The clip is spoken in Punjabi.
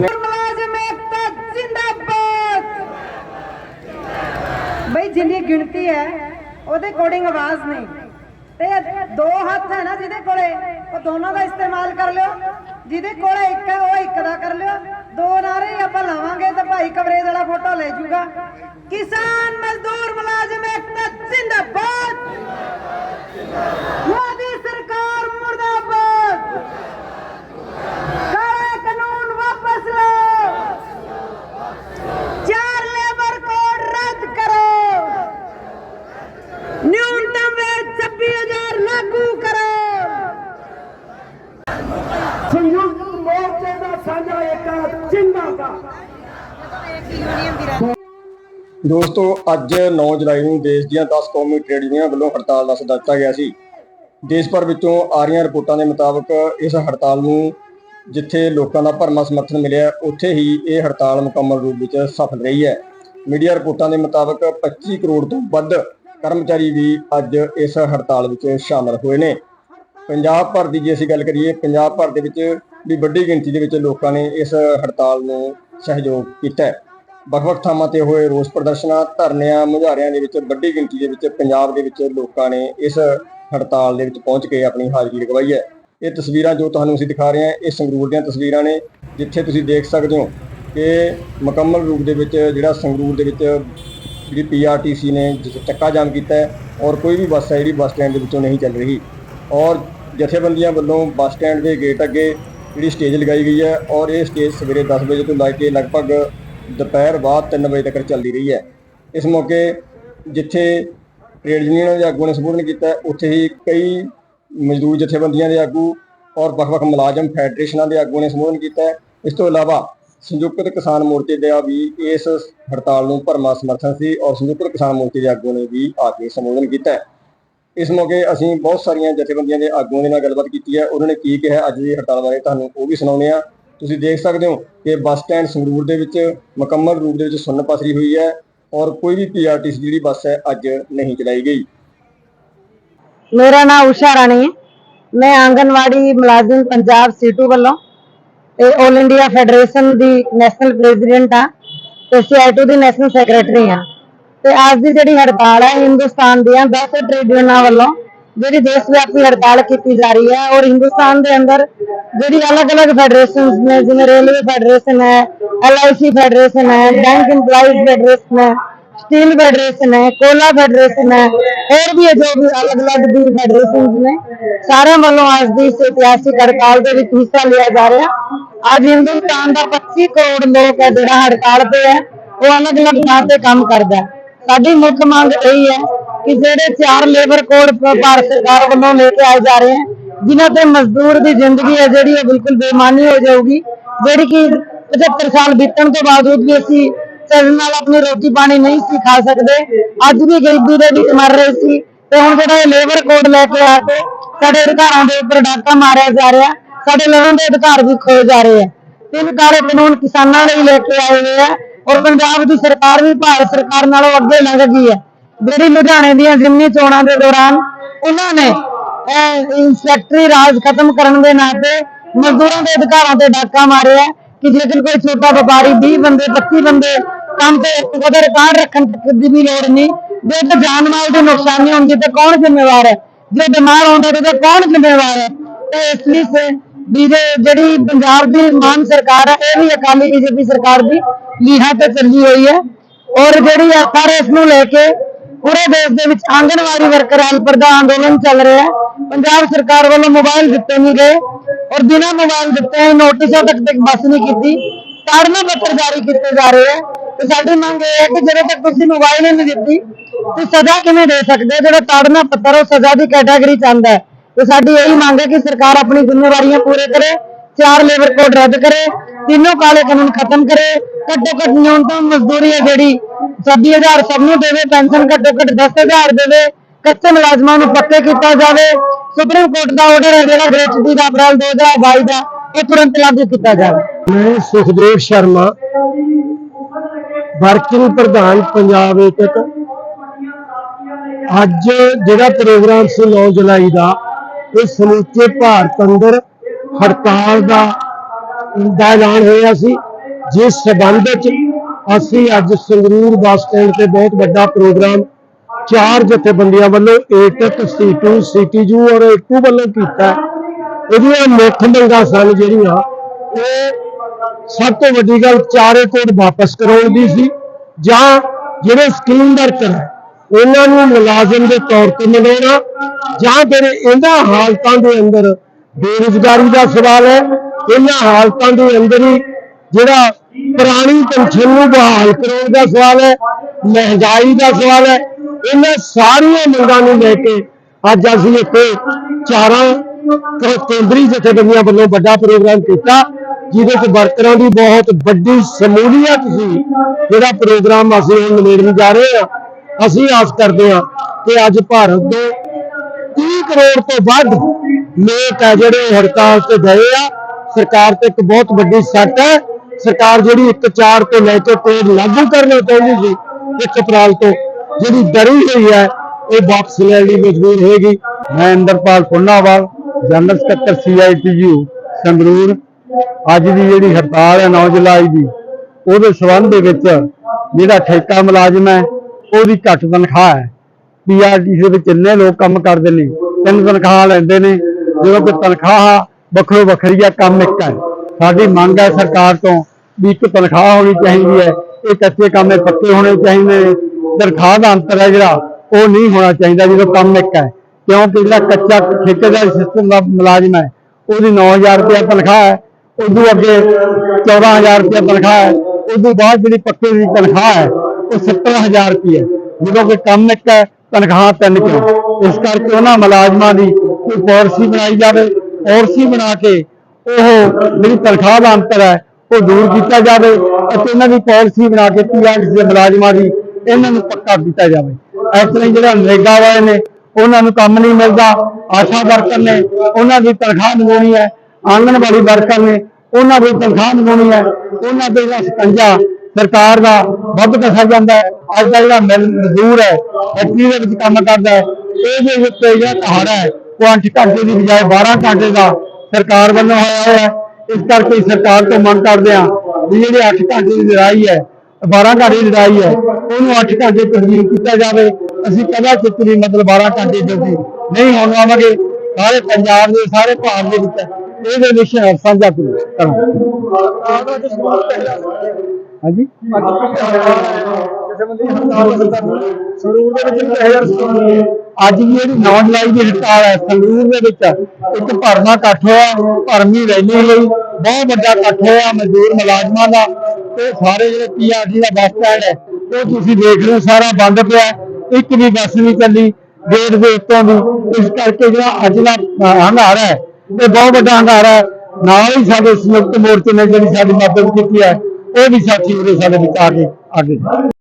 ਮੁਲਾਜ਼ਮ ਏਕਤਾ ਜਿੰਦਾਬਾਦ। ਬਈ, ਜਿੰਨੀ ਗਿਣਤੀ ਹੈ, ਉਹਦੇ ਅਕੋਰਡਿੰਗ ਆਵਾਜ਼ ਨਹੀਂ। ਤੇ ਦੋ ਹੱਥ ਹੈ ਨਾ ਜਿਹਦੇ ਕੋਲੇ, ਉਹ ਦੋਨਾਂ ਦਾ ਇਸਤੇਮਾਲ ਕਰ ਲਿਓ। ਜਿਹਦੇ ਕੋਲੇ ਇੱਕ ਹੈ, ਉਹ ਇੱਕ ਦਾ ਕਰ ਲਿਓ। ਦੋ ਨਾਰੇ ਆਪਾਂ ਲਾਵਾਂਗੇ ਤਾਂ ਭਾਈ ਕਵਰੇਜ ਵਾਲਾ ਫੋਟੋ ਲੈ ਜੂਗਾ। ਕਿਸਾਨ ਮਜ਼ਦੂਰ ਦੋਸਤੋ, ਅੱਜ 9 ਜੁਲਾਈ ਨੂੰ ਦੇਸ਼ ਦੀਆਂ 10 ਕੌਮੀ ਟ੍ਰੇਡ ਯੂਨੀਅਨਾਂ ਵੱਲੋਂ ਹੜਤਾਲ ਦਾ ਸੱਦਾ ਦਿੱਤਾ ਗਿਆ ਸੀ। ਦੇਸ਼ ਭਰ ਵਿੱਚੋਂ ਆ ਰਹੀਆਂ ਰਿਪੋਰਟਾਂ ਦੇ ਮੁਤਾਬਕ ਇਸ ਹੜਤਾਲ ਨੂੰ ਜਿੱਥੇ ਲੋਕਾਂ ਦਾ ਭਰਮਾ ਸਮਰਥਨ ਮਿਲਿਆ, ਉੱਥੇ ਹੀ ਇਹ ਹੜਤਾਲ ਮੁਕੰਮਲ ਰੂਪ ਵਿੱਚ ਸਫਲ ਰਹੀ ਹੈ। ਮੀਡੀਆ ਰਿਪੋਰਟਾਂ ਦੇ ਮੁਤਾਬਕ 25 ਕਰੋੜ ਤੋਂ ਵੱਧ ਕਰਮਚਾਰੀ ਵੀ ਅੱਜ ਇਸ ਹੜਤਾਲ ਵਿੱਚ ਸ਼ਾਮਲ ਹੋਏ ਨੇ। ਪੰਜਾਬ ਭਰ ਦੀ ਜੇ ਅਸੀਂ ਗੱਲ ਕਰੀਏ, ਪੰਜਾਬ ਭਰ ਦੇ ਵਿੱਚ ਵੀ ਵੱਡੀ ਗਿਣਤੀ ਦੇ ਵਿੱਚ ਲੋਕਾਂ ਨੇ ਇਸ ਹੜਤਾਲ ਨੂੰ ਸਹਿਯੋਗ ਕੀਤਾ ਹੈ। ਵੱਖ-ਵੱਖ ਥਾਵਾਂ ਤੇ ਹੋਏ ਰੋਸ ਪ੍ਰਦਰਸ਼ਨਾਂ, ਧਰਨਿਆਂ, ਮੁਜ਼ਾਹਰਿਆਂ ਦੇ ਵਿੱਚ, ਵੱਡੀ ਗਿਣਤੀ ਦੇ ਵਿੱਚ ਪੰਜਾਬ ਦੇ ਵਿੱਚ ਲੋਕਾਂ ਨੇ ਇਸ ਹੜਤਾਲ ਦੇ ਵਿੱਚ ਪਹੁੰਚ ਕੇ ਆਪਣੀ ਹਾਜ਼ਰੀ ਲਗਵਾਈ ਹੈ। ਇਹ ਤਸਵੀਰਾਂ ਜੋ ਤੁਹਾਨੂੰ ਅਸੀਂ ਦਿਖਾ ਰਹੇ ਹਾਂ, ਇਹ ਸੰਗਰੂਰ ਦੀਆਂ ਤਸਵੀਰਾਂ ਨੇ, ਜਿੱਥੇ ਤੁਸੀਂ ਦੇਖ ਸਕਦੇ ਹੋ ਕਿ ਮੁਕੰਮਲ ਰੂਪ ਦੇ ਵਿੱਚ ਜਿਹੜਾ ਸੰਗਰੂਰ ਦੇ ਵਿੱਚ ਜਿਹੜੀ ਪੀਆਰਟੀਸੀ ਨੇ, ਜਿਸ ਚੱਕਾ ਜਾਮ ਕੀਤਾ ਹੈ ਔਰ ਕੋਈ ਵੀ ਬੱਸ ਹੈ, ਜਿਹੜੀ ਬੱਸ ਸਟੈਂਡ ਦੇ ਵਿੱਚੋਂ ਨਹੀਂ ਚੱਲ ਰਹੀ। ਔਰ ਜਥੇਬੰਦੀਆਂ ਵੱਲੋਂ ਬੱਸ ਸਟੈਂਡ ਦੇ ਗੇਟ ਅੱਗੇ ਜਿਹੜੀ ਸਟੇਜ ਲਗਾਈ ਗਈ ਹੈ ਔਰ ਇਹ ਸਟੇਜ ਸਵੇਰੇ 10 ਵਜੇ ਤੋਂ ਲੈ ਕੇ ਲਗਭਗ ਦੁਪਹਿਰ ਬਾਅਦ 3 ਵਜੇ ਤੱਕ ਚੱਲਦੀ ਰਹੀ ਹੈ। ਇਸ ਮੌਕੇ ਜਿੱਥੇ ਟ੍ਰੇਡ ਯੂਨੀਅਨਾਂ ਦੇ ਆਗੂਆਂ ਨੇ ਸੰਬੋਧਨ ਕੀਤਾ, ਉੱਥੇ ਹੀ ਕਈ ਮਜ਼ਦੂਰ ਜਥੇਬੰਦੀਆਂ ਦੇ ਆਗੂ ਔਰ ਵੱਖ-ਵੱਖ ਮੁਲਾਜ਼ਮ ਫੈਡਰੇਸ਼ਨਾਂ ਦੇ ਆਗੂਆਂ ਨੇ ਸੰਬੋਧਨ ਕੀਤਾ। ਹੈ। ਇਸ ਤੋਂ ਇਲਾਵਾ ਸੰਯੁਕਤ ਕਿਸਾਨ ਮੋਰਚੇ ਦਾ ਵੀ ਇਸ ਹੜਤਾਲ ਨੂੰ ਭਰਮਾ ਸਮਰਥਨ ਸੀ ਔਰ ਸੰਯੁਕਤ ਕਿਸਾਨ ਮੋਰਚੇ ਦੇ ਆਗੂਆਂ ਨੇ ਵੀ ਆ ਕੇ ਸੰਬੋਧਨ ਕੀਤਾ। ਇਸ ਮੌਕੇ ਅਸੀਂ ਬਹੁਤ ਸਾਰੀਆਂ ਜਥੇਬੰਦੀਆਂ ਦੇ ਆਗੂਆਂ ਦੇ ਨਾਲ ਗੱਲਬਾਤ ਕੀਤੀ ਹੈ। ਉਹਨਾਂ ਨੇ ਕੀ ਕਿਹਾ? ਅੱਜ ਦੀ ਹੜਤਾਲ ਬਾਰੇ ਤੁਹਾਨੂੰ ਉਹ ਵੀ ਸੁਣਾਉਂਦੇ ਆ ਤੁਸੀਂ ਦੇਖ ਸਕਦੇ ਹੋ ਕਿ ਬੱਸ ਸਟੈਂਡ ਸੰਗਰੂਰ ਦੇ ਵਿੱਚ ਮੁਕੰਮਲ ਰੂਪ ਦੇ ਵਿੱਚ ਸੁੰਨ ਪਸਰੀ ਹੋਈ ਹੈ ਔਰ ਕੋਈ ਵੀ ਪੀਆਰਟੀਸੀ ਜਿਹੜੀ ਬੱਸ ਹੈ ਅੱਜ ਨਹੀਂ ਚਲਾਈ ਗਈ। ਮੇਰਾ ਨਾਮ ਊਸ਼ਾ ਰਾਣੀ ਹੈ। ਮੈਂ ਆਂਗਨਵਾੜੀ ਮੁਲਾਜ਼ਮ ਪੰਜਾਬ ਸੀਟੂ ਵੱਲੋਂ ਤੇ 올 ਇੰਡੀਆ ਫੈਡਰੇਸ਼ਨ ਦੀ ਨੈਸ਼ਨਲ ਪ੍ਰੈਜ਼ੀਡੈਂਟ ਆ ਤੇ ਸੀਆਈਟੂ ਦੀ ਨੈਸ਼ਨਲ ਸੈਕਟਰੀ ਆ ਤੇ ਅੱਜ ਦੀ ਜਿਹੜੀ ਹੜਤਾਲ ਹੈ, ਹਿੰਦੁਸਤਾਨ ਦੀਆਂ 10 ਟ੍ਰੇਡ ਯੂਨੀਅਨਾਂ ਵੱਲੋਂ ਜਿਹੜੀ ਦੇਸ਼ ਵਿਆਪੀ ਹੜਤਾਲ ਕੀਤੀ ਜਾ ਰਹੀ ਹੈ ਔਰ ਹਿੰਦੁਸਤਾਨ ਦੇ ਅੰਦਰ ਜਿਹੜੀ ਅਲੱਗ-ਅਲੱਗ ਫੈਡਰੇਸ਼ਨਸ ਨੇ, ਜਿਵੇਂ ਰੇਲਵੇ ਫੈਡਰੇਸ਼ਨ ਹੈ ਐਲਆਈਸੀ ਫੈਡਰੇਸ਼ਨ ਹੈ ਬੈਂਕ ਇੰਪਲਾਈਜ਼ ਫੈਡਰੇਸ਼ਨ ਹੈ ਸਟੀਲ ਫੈਡਰੇਸ਼ਨ ਹੈ ਕੋਲਾ ਫੈਡਰੇਸ਼ਨ ਹੈ, ਹੋਰ ਵੀ ਜੋ ਵੀ ਅਲੱਗ-ਅਲੱਗ ਦੀ ਫੈਡਰੇਸ਼ਨ ਨੇ, ਸਾਰਿਆਂ ਵੱਲੋਂ ਅੱਜ ਦੀ ਇਸ ਇਤਿਹਾਸਿਕ ਹੜਤਾਲ ਦੇ ਵਿੱਚ ਹਿੱਸਾ ਲਿਆ ਜਾ ਰਿਹਾ। ਅੱਜ ਹਿੰਦੁਸਤਾਨ ਦਾ 25 ਕਰੋੜ ਲੋਕ ਹੈ ਜਿਹੜਾ ਹੜਤਾਲ ਤੇ ਹੈ, ਉਹ ਅਲੱਗ-ਅਲੱਗ ਥਾਂ ਤੇ ਕੰਮ ਕਰਦਾ ਸਾਡੀ ਮੁੱਖ ਮੰਗ ਇਹ ਹੈ ਕਿ ਜਿਹੜੇ ਚਾਰ ਲੇਬਰ ਕੋਡ ਭਾਰਤ ਸਰਕਾਰ ਵੱਲੋਂ ਲੈ ਕੇ ਆਏ ਜਾ ਰਹੇ ਹਨ ਜਿਨ੍ਹਾਂ ਤੇ ਮਜ਼ਦੂਰ ਦੀ ਜ਼ਿੰਦਗੀ ਹੈ ਜਿਹੜੀ ਉਹ ਬਿਲਕੁਲ ਬੇਮਾਨੀ ਹੋ ਜਾਊਗੀ, ਜਿਹੜੀ ਕਿ 75 ਸਾਲ ਬੀਤਣ ਤੋਂ ਬਾਵਜੂਦ ਵੀ ਅਸੀਂ ਚੱਜ ਨਾਲ ਆਪਣੀ ਰੋਟੀ ਪਾਣੀ ਨਹੀਂ ਸੀ ਖਾ ਸਕਦੇ, ਅੱਜ ਵੀ ਗਰੀਬੀ ਦੇ ਵਿੱਚ ਮਰ ਰਹੇ ਸੀ, ਤੇ ਹੁਣ ਜਿਹੜਾ ਇਹ ਲੇਬਰ ਕੋਡ ਲੈ ਕੇ ਆ ਕੇ ਸਾਡੇ ਅਧਿਕਾਰਾਂ ਦੇ ਉੱਪਰ ਡਾਕਾ ਮਾਰਿਆ ਜਾ ਰਿਹਾ, ਸਾਡੇ ਲੋਕਾਂ ਦੇ ਅਧਿਕਾਰ ਵੀ ਖੋਏ ਜਾ ਰਹੇ ਆ ਤਿੰਨ ਕਾਲੇ ਕਾਨੂੰਨ ਕਿਸਾਨਾਂ ਲਈ ਲੈ ਕੇ ਆਏ ਹੋਏ ਆ, ਔਰ ਪੰਜਾਬ ਦੀ ਸਰਕਾਰ ਵੀ ਭਾਰਤ ਸਰਕਾਰ ਨਾਲੋਂ ਅੱਗੇ ਲੰਘ ਗਈ ਹੈ। ਜਿਹੜੀ ਲੁਧਿਆਣੇ ਦੀਆਂ ਜ਼ਿਮਨੀ ਚੋਣਾਂ ਦੇ ਦੌਰਾਨ ਉਹਨਾਂ ਨੇ ਇੰਸਪੈਕਟਰੀ ਰਾਜ ਖਤਮ ਕਰਨ ਦੇ ਨਾਂ ਤੇ ਮਜ਼ਦੂਰਾਂ ਦੇ ਅਧਿਕਾਰਾਂ ਤੇ ਡਾਕਾ ਮਾਰਿਆ ਕਿ ਜੇਕਰ ਕੋਈ ਛੋਟਾ ਵਪਾਰੀ 20 ਬੰਦੇ 25 ਬੰਦੇ ਕੰਮ ਤੇ ਉਹਦਾ ਰਿਕਾਰਡ ਰੱਖਣ ਦੀ ਵੀ ਲੋੜ ਨਹੀਂ। ਜੇ ਤੇ ਜਾਨ ਮਾਲ ਦੀ ਨੁਕਸਾਨੀ ਹੁੰਦੀ ਤਾਂ ਕੌਣ ਜ਼ਿੰਮੇਵਾਰ ਹੈ? ਜੇ ਬਿਮਾਰ ਹੁੰਦਾ ਤਾਂ ਕੌਣ ਜ਼ਿੰਮੇਵਾਰ ਹੈ? ਤੇ ਇਸ ਲਈ ਸੇ ਜਿਹੜੀ ਪੰਜਾਬ ਦੀ ਮਾਨ ਸਰਕਾਰ ਹੈ, ਇਹ ਵੀ ਅਕਾਲੀ ਬੀਜੇਪੀ ਸਰਕਾਰ ਦੀ ਲੀਹਾਂ ਤੇ ਚੱਲੀ ਹੋਈ ਹੈ। ਔਰ ਜਿਹੜੀ ਐਫਆਰਐਸ ਨੂੰ ਲੈ ਕੇ ਪੂਰੇ ਦੇਸ਼ ਦੇ ਵਿੱਚ ਆਂਗਣਵਾੜੀ ਵਰਕਰਾਂ ਹੈਲਪਰ ਦਾ ਅੰਦੋਲਨ ਚੱਲ ਰਿਹਾ ਹੈ। ਪੰਜਾਬ ਸਰਕਾਰ ਵੱਲੋਂ ਮੋਬਾਈਲ ਦਿੱਤੇ ਨਹੀਂ ਗਏ ਔਰ ਬਿਨਾਂ ਮੋਬਾਈਲ ਦਿੱਤੇ ਨੋਟਿਸਾਂ ਤੱਕ ਤੱਕ ਬਸ ਨਹੀਂ ਕੀਤੀ। ਤਾੜਨਾ ਪੱਤਰ ਜਾਰੀ ਕੀਤੇ ਜਾ ਰਹੇ ਹੈ। ਤੇ ਸਾਡੀ ਮੰਗ ਇਹ ਹੈ ਕਿ ਜਦੋਂ ਤੱਕ ਤੁਸੀਂ ਮੋਬਾਈਲ ਹੀ ਨਹੀਂ ਦਿੱਤੀ ਤੇ ਸਜ਼ਾ ਕਿਵੇਂ ਦੇ ਸਕਦੇ ਜਿਹੜਾ ਤਾੜਨਾ ਪੱਤਰ ਉਹ ਸਜ਼ਾ ਦੀ ਕੈਟਾਗਰੀ ਚ ਆਉਂਦਾ ਹੈ। ਤੇ ਸਾਡੀ ਇਹੀ ਮੰਗ ਹੈ ਕਿ ਸਰਕਾਰ ਆਪਣੀ ਜ਼ਿੰਮੇਵਾਰੀਆਂ ਪੂਰੇ ਕਰੇ, ਚਾਰ ਲੇਬਰ ਕੋਡ ਰੱਦ ਕਰੇ, ਤਿੰਨੋਂ ਕਾਲੇ ਕਾਨੂੰਨ ਖਤਮ ਕਰੇ ਘੱਟੋ ਘੱਟ ਨਿਊਨਤਮ ਮਜ਼ਦੂਰੀ ਹੈ ਜਿਹੜੀ 26000 ਸਭ ਨੂੰ ਦੇਵੇ, ਪੈਨਸ਼ਨ ਘੱਟੋ ਘੱਟ 10000 ਦੇਵੇ, ਕੱਚੇ ਮੁਲਾਜ਼ਮਾਂ ਨੂੰ ਪੱਕੇ ਕੀਤਾ ਜਾਵੇ, ਸੁਪਰੀਮ ਕੋਰਟ ਦਾ ਆਰਡਰ ਹੈ ਜਿਹੜਾ ਗ੍ਰੈਚੁਟੀ ਦਾ ਅਪ੍ਰੈਲ 2022 ਦਾ ਉਹ ਤੁਰੰਤ ਲਾਗੂ ਕੀਤਾ ਜਾਵੇ। ਮੈਂ ਸੁਖਦੇਵ ਸ਼ਰਮਾ, ਵਰਕਿੰਗ ਪ੍ਰਧਾਨ ਪੰਜਾਬ ਏਕਤ। ਅੱਜ ਜਿਹੜਾ ਪ੍ਰੋਗਰਾਮ ਸੀ 9 ਜੁਲਾਈ ਦਾ, ਇਹ ਸਮੁੱਚੇ ਭਾਰਤ ਅੰਦਰ ਹੜਤਾਲ ਦਾ ਐਲਾਨ ਹੋਇਆ ਸੀ। ਜਿਸ ਸਬੰਧ ਵਿੱਚ ਅਸੀਂ ਅੱਜ ਸੰਗਰੂਰ ਬੱਸ ਸਟੈਂਡ ਤੇ ਬਹੁਤ ਵੱਡਾ ਪ੍ਰੋਗਰਾਮ ਚਾਰ ਜਥੇਬੰਦੀਆਂ ਵੱਲੋਂ ਏਟਕ C2 ਸੀਟੀਜੂ ਔਰ ਏਟੂ ਵੱਲੋਂ ਕੀਤਾ ਹੈ। ਇਹਦੀਆਂ ਮੁੱਖ ਮੰਗਾਂ ਸਨ ਜਿਹੜੀਆਂ ਉਹ ਸਭ ਤੋਂ ਵੱਡੀ ਗੱਲ ਚਾਰੇ ਕੋਡ ਵਾਪਸ ਕਰਾਉਣ ਦੀ ਸੀ ਜਾਂ ਜਿਹੜੇ ਸਕੀਮ ਵਰਕਰ ਹੈ, ਉਹਨਾਂ ਨੂੰ ਮੁਲਾਜ਼ਮ ਦੇ ਤੌਰ ਤੇ ਮਿਲਾਉਣਾ ਜਾਂ ਫਿਰ ਇਹਨਾਂ ਹਾਲਤਾਂ ਦੇ ਅੰਦਰ ਬੇਰੁਜ਼ਗਾਰੀ ਦਾ ਸਵਾਲ ਹੈ, ਇਹਨਾਂ ਹਾਲਤਾਂ ਦੇ ਅੰਦਰ ਹੀ ਜਿਹੜਾ ਪੁਰਾਣੀ ਪੈਨਸ਼ਨ ਨੂੰ ਬਹਾਲ ਕਰਾਉਣ ਦਾ ਸਵਾਲ ਹੈ, ਮਹਿੰਗਾਈ ਦਾ ਸਵਾਲ ਹੈ, ਇਹਨਾਂ ਸਾਰੀਆਂ ਮੰਗਾਂ ਨੂੰ ਲੈ ਕੇ ਅੱਜ ਅਸੀਂ ਇੱਥੇ ਚਾਰਾਂ ਕੇਂਦਰੀ ਜਥੇਬੰਦੀਆਂ ਵੱਲੋਂ ਵੱਡਾ ਪ੍ਰੋਗਰਾਮ ਕੀਤਾ, ਜਿਹਦੇ ਵਿੱਚ ਵਰਕਰਾਂ ਦੀ ਬਹੁਤ ਵੱਡੀ ਸਮੂਲੀਅਤ ਸੀ। ਜਿਹੜਾ ਪ੍ਰੋਗਰਾਮ ਅਸੀਂ ਹੁਣ ਨਿਬੇੜਨ ਜਾ ਰਹੇ ਹਾਂ, ਅਸੀਂ ਆਸ ਕਰਦੇ ਹਾਂ ਕਿ ਅੱਜ ਭਾਰਤ ਦੇ 30 ਕਰੋੜ ਤੋਂ ਵੱਧ ਲੋਕ ਹੈ ਜਿਹੜੇ ਹੜਤਾਲ ਤੇ ਗਏ ਆ। ਸਰਕਾਰ ਤੇ ਇੱਕ ਬਹੁਤ ਵੱਡੀ ਸੱਟ ਹੈ। ਸਰਕਾਰ ਜਿਹੜੀ 1 4 ਤੋਂ ਲੈ ਕੇ ਕੋਡ ਲਾਗੂ ਕਰਨਾ ਚਾਹੁੰਦੀ ਸੀ 1 ਅਪ੍ਰੈਲ ਤੋਂ, ਜਿਹੜੀ ਡਰੀ ਹੋਈ ਹੈ, ਉਹ ਵਾਪਸ ਲੈਣ ਲਈ ਮਜਬੂਰ ਹੋਏਗੀ। ਮੈਂ ਇੰਦਰਪਾਲ ਪੁੰਨਾਵਾਲ ਜਨਰਲ ਸਕੱਤਰ ਸੀਆਈਟੀਯੂ ਸੰਗਰੂਰ। ਅੱਜ ਦੀ ਜਿਹੜੀ ਹੜਤਾਲ ਹੈ 9 ਜੁਲਾਈ ਦੀ, ਉਹਦੇ ਸੰਬੰਧ ਦੇ ਵਿੱਚ ਜਿਹੜਾ ਠੇਕਾ ਮੁਲਾਜ਼ਮ ਹੈ, ਉਹਦੀ ਘੱਟ ਤਨਖਾਹ ਹੈ। ਪੀਆਰਟੀ ਦੇ ਵਿੱਚ ਇੰਨੇ ਲੋਕ ਕੰਮ ਕਰਦੇ ਨੇ, ਤਿੰਨ ਤਨਖਾਹ ਲੈਂਦੇ ਨੇ, ਜਦੋਂ ਕੋਈ ਤਨਖਾਹ ਵੱਖਰੋ ਵੱਖਰੀ ਹੈ ਕੰਮ ਇੱਕ ਹੈ। ਸਾਡੀ ਮੰਗ ਹੈ ਸਰਕਾਰ ਤੋਂ ਵੀ ਇੱਕ ਤਨਖਾਹ ਹੋਣੀ ਚਾਹੀਦੀ ਹੈ ਇਹ ਕੱਚੇ ਕੰਮੇ ਪੱਕੇ ਹੋਣੇ ਚਾਹੀਦੇ ਨੇ। ਤਨਖਾਹ ਦਾ ਅੰਤਰ ਹੈ ਜਿਹੜਾ, ਉਹ ਨਹੀਂ ਹੋਣਾ ਚਾਹੀਦਾ ਜਦੋਂ ਕੰਮ ਇੱਕ ਹੈ। ਕਿਉਂਕਿ ਜਿਹੜਾ ਕੱਚਾ ਠੇਕੇਦਾਰ ਸਿਸਟਮ ਦਾ ਮੁਲਾਜ਼ਮ ਹੈ, ਉਹਦੀ 9000 ਰੁਪਏ ਤਨਖਾਹ ਹੈ ਉਦੋਂ ਅੱਗੇ 14000 ਰੁਪਏ ਤਨਖਾਹ ਹੈ ਉਦੋਂ ਬਾਅਦ ਜਿਹੜੀ ਪੱਕੇ ਦੀ ਤਨਖਾਹ ਹੈ, ਉਹ 70000 ਰੁਪਏ ਹੈ। ਜਦੋਂ ਕਿ ਕੰਮ ਇੱਕ ਹੈ, ਤਨਖਾਹ ਤਿੰਨ ਕਿਉਂ? ਇਸ ਕਰਕੇ ਉਹਨਾਂ ਮੁਲਾਜ਼ਮਾਂ ਦੀ ਕੋਈ ਪਾਲਿਸੀ ਬਣਾਈ ਜਾਵੇ, ਪਾਲਿਸੀ ਬਣਾ ਕੇ ਉਹ ਜਿਹੜੀ ਤਨਖਾਹ ਦਾ ਅੰਤਰ ਹੈ, ਉਹ ਦੂਰ ਕੀਤਾ ਜਾਵੇ ਅਤੇ ਇਹਨਾਂ ਦੀ ਪਾਲਿਸੀ ਬਣਾ ਕੇ ਪੀਆਰਟੀ ਦੇ ਮੁਲਾਜ਼ਮਾਂ ਦੀ ਇਹਨਾਂ ਨੂੰ ਪੱਕਾ ਕੀਤਾ ਜਾਵੇ। ਇਸ ਤਰ੍ਹਾਂ ਜਿਹੜਾ ਨਰੇਗਾ ਵਾਲੇ ਨੇ, ਉਹਨਾਂ ਨੂੰ ਕੰਮ ਨਹੀਂ ਮਿਲਦਾ, ਆਸ਼ਾ ਵਰਕਰ ਨੇ, ਉਹਨਾਂ ਦੀ ਤਨਖਾਹ ਨਿਭਾਉਣੀ ਹੈ, ਆਂਗਣਵਾੜੀ ਵਰਕਰ ਨੇ, ਉਹਨਾਂ ਦੀ ਤਨਖਾਹ ਨਿਭਾਉਣੀ ਹੈ, ਉਹਨਾਂ ਦੇ ਜਿਹੜਾ ਸਕੰਜਾ ਸਰਕਾਰ ਦਾ ਵੱਧ ਕਸਾ ਜਾਂਦਾ ਹੈ, ਅੱਜ ਦਾ ਜਿਹੜਾ ਮਿਲ ਮਜ਼ਦੂਰ ਹੈ, ਫੈਕਟਰੀ ਦੇ ਵਿੱਚ ਕੰਮ ਕਰਦਾ ਹੈ ਇਹਦੇ ਉੱਤੇ ਜਿਹੜਾ ਸਹਾਰਾ ਹੈ, ਉਹ 8 ਘੰਟੇ ਦੀ ਬਜਾਏ 12 ਘੰਟੇ ਦਾ ਸਰਕਾਰ ਵੱਲੋਂ ਹੋਇਆ ਹੈ। ਇਸ ਕਰਕੇ ਸਰਕਾਰ ਤੋਂ ਮੰਗ ਕਰਦੇ ਹਾਂ ਵੀ ਜਿਹੜੀ 8 ਘੰਟੇ ਦੀ ਲੜਾਈ ਹੈ 12 ਘੰਟੇ ਦੀ ਲੜਾਈ ਹੈ ਉਹਨੂੰ 8 ਘੰਟੇ ਤਬਦੀਲ ਕੀਤਾ ਜਾਵੇ। ਅਸੀਂ ਕਦਾ ਚਿੱਤਰੀ ਮਤਲਬ 12 ਘੰਟੇ ਜਲਦੀ ਨਹੀਂ ਹੋਣ ਦੇਵਾਂਗੇ ਸਾਰੇ ਪੰਜਾਬ ਦੇ ਸਾਰੇ ਭਾਰਤ ਦੇ ਵਿੱਚ ਇਹਦੇ ਵਿਸ਼ੇ ਸਾਂਝਾ ਕਰਾਂਗੇ। ਹਾਂਜੀ? ਸੰਗਰੂਰ ਦੇ ਵਿੱਚ 2000 ਅੱਜ ਦੀ ਜਿਹੜੀ 9 ਜੁਲਾਈ ਦੀ ਹੜਤਾਲ ਹੈ ਸੰਗਰੂਰ ਦੇ ਵਿੱਚ। ਇੱਕ ਭਰਮਾ ਇਕੱਠ ਹੋਇਆ ਭਰਮੀ ਰੈਲੀ ਲਈ ਬਹੁਤ ਵੱਡਾ ਇਕੱਠ ਹੋਇਆ ਮਜ਼ਦੂਰ ਮੁਲਾਜ਼ਮਾਂ ਦਾ। ਤੇ ਸਾਰੇ ਜਿਹੜੇ ਪੀਆਰਟੀ ਦਾ ਬੱਸ ਸਟੈਂਡ ਹੈ ਉਹ ਤੁਸੀਂ ਦੇਖ ਰਹੇ ਹੋ ਸਾਰਾ ਬੰਦ ਪਿਆ। ਇੱਕ ਵੀ ਬੱਸ ਨਹੀਂ ਚੱਲੀ ਗੇਟ ਦੇ ਉੱਤੋਂ ਦੀ। ਇਸ ਕਰਕੇ ਜਿਹੜਾ ਅੱਜ ਦਾ ਅ, ਹੰਗਾਰਾ ਹੈ ਇਹ ਬਹੁਤ ਵੱਡਾ ਹੰਗਾਰਾ ਹੈ। ਨਾਲ ਹੀ ਸਾਡੇ ਸੰਯੁਕਤ ਮੋਰਚੇ ਨੇ ਜਿਹੜੀ ਸਾਡੀ ਮਦਦ ਕੀਤੀ ਹੈ ਉਹ ਵੀ ਸਾਥੀ ਉਹਦੇ ਸਾਡੇ ਵਿਚਾਰ ਆ ਕੇ ਆ